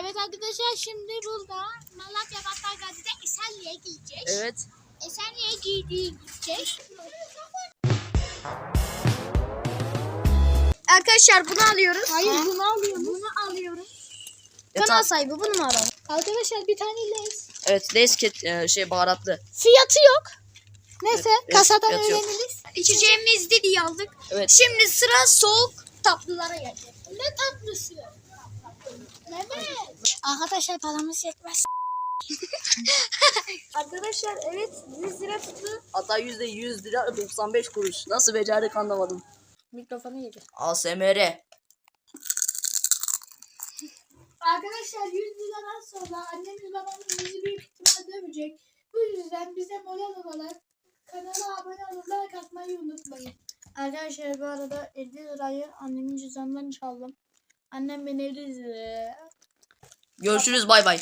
Evet arkadaşlar şimdi burada Malatya Battal Gazi'de Esenli'ye gideceğiz. Evet. Esenli'ye gideceğiz. Arkadaşlar bunu alıyoruz. Hayır bunu alıyorum. Bunu alıyorum. Ya, Kanal tamam. sahibi bunu mu alalım? Arkadaşlar bir tane leys. Evet Lays ket, e, şey baharatlı. Fiyatı yok. Neyse Evet, kasadan fiyatı yok. öğreniriz. İçeceğimiz diye aldık. Evet. Şimdi sıra soğuk tatlılara gelecek. Ne tatlısı? Arkadaşlar paramız yetmez. Arkadaşlar evet 100 lira tuttu. Hatta yüzde 100 lira 95 kuruş. Nasıl becerdik anlamadım. Mikrofonu yedi. ASMR. Arkadaşlar 100 liradan sonra annemiz babamız bizi büyük ihtimal dövecek. Bu yüzden bize moral olarak kanala abone olup like atmayı unutmayın. Arkadaşlar bu arada 50 lirayı annemin cüzdanından çaldım. Annem beni 50 liraya Görüşürüz bay bay.